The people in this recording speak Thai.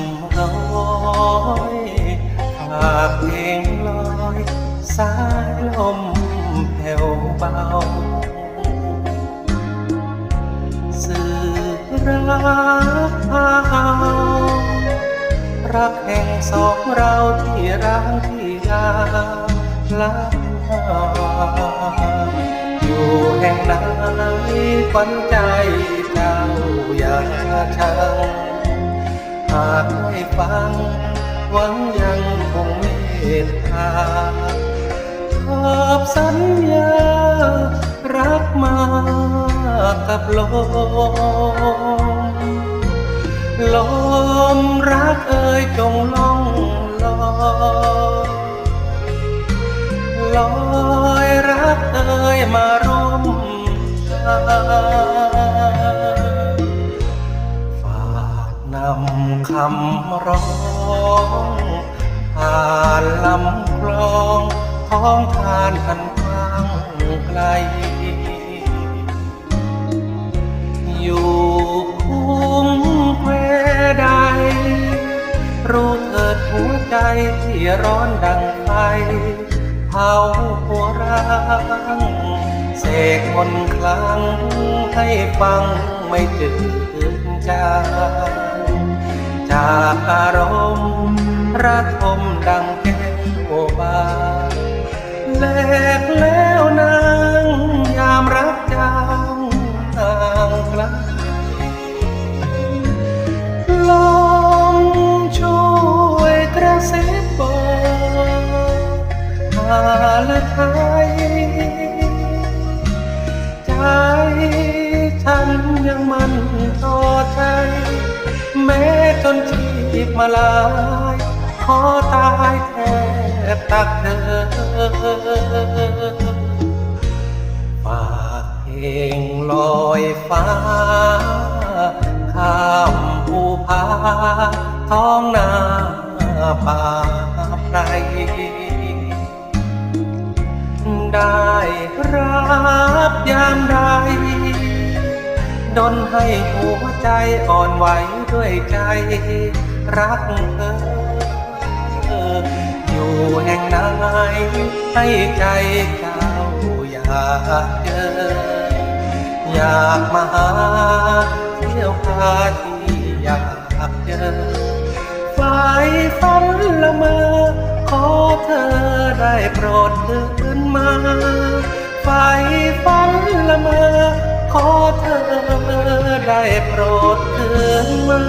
ำร้อยฝากเพลงลอยสายลมแผ่วเบาสื่อรักเอารักแห่งสองเราที่รักที่ยาลับอยู่แห่งไหนขวัญใจเจ้าอย่าชัง หากไม่ฟัง หวังยังคงเมตตาขอบสัญญา รักมากับลม ลมรักเอ่ยจงล่องลอยลอยรักเอ่ยมา นำคำร้องผ่านลำคลองท้องทานอันกว้างไกล อยู่คุ้มแควใด รู้เถิดหัวใจที่ร้อนดังไฟเผาหัวรังเสกมนคลังให้ฟังไม่จืดจ จากอารมณ์ระทมดังแก้วบานแลกแล้วนางยามรักจางห่างไกลลองช่วยกระเซิบบอกหาละไทยใจฉันยังมันต่อใจ แม้จนชีพมาลาย ขอตายแทบตักเธอฝากเพลงลอยฟ้า ข้ามภูผาท้องนาป่าไพรได้รับยามใด ดนให้หัวใจอ่อนไหวด้วยใจรักเธอ อยู่แห่งไหนให้ใจเจ้าอยากเจอ อยากมาหาเที่ยวพาที่อยากเจอฝ่ายฝันละเมอขอเธอได้โปรดตื่นมาฝ่ายฝันละเมอ อเธอได้โปรดตื่นมา